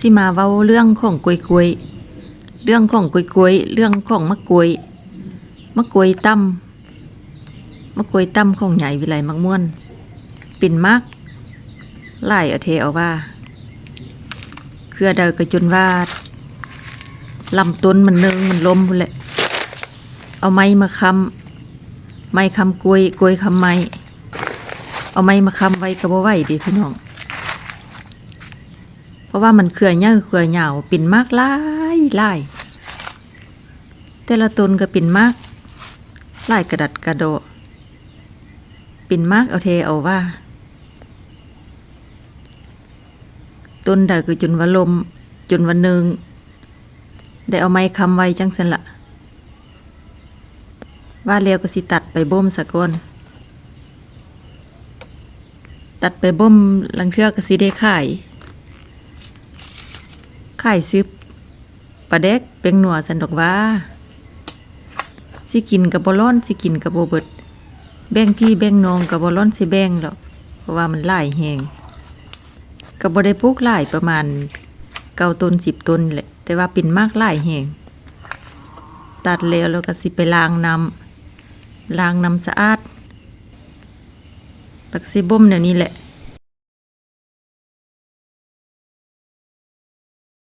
สิมาเว้าเรื่องของกลวยกลวยเรื่องของกลวยกลวยเรื่องของมะกลวยมะกลวยตั้มมะกลวยตั้มของใหญ่วิไลมักม่วนปิ่นมากหลายเอาเทเอาว่าเครือเดาก็จนว่าลำต้นมันเนิงมันล้มพุ่นแหละ เอาไม้มาคำไม้คำกลวยกลวยคำไม้เอาไม้มาคำไว้ก็บ่ไหวเดิพี่น้อง ราะว่ามันเครือเน่าเครือเหยาวปิ่นมากหลายหลายแต่ละตนก็ปิ่นมากหลายกระดัดกระโดดปิ่นมากเอาเทเอาว่าตนใดคือจุนว่าลม จุนวันหนึ่งได้เอาไม้คำไว้จังสันละว่าแล้วก็สิตัดไปบ่มสะก่อนตัดไปบ่มลังเทือก็สิได้ขาย ขายซึบปลาเด็กเป็นหนัวสันดอกว่าสิกินกับบร้อนสิกินกับโบเบิด แบ่งพี่แบ่งน้องกับบร้อนสิแบ่งหรอกเพราะว่ามันหลายแหงกับบได้ปลูกหลายประมาณเก้าต้นสิบต้นแหละแต่ว่าเป็นมากหลายแหงตัดแล้วแล้วก็สิไปล้างน้ำล้างน้ำสะอาดตักสิบ่มเดี๋ยวนี้แหละ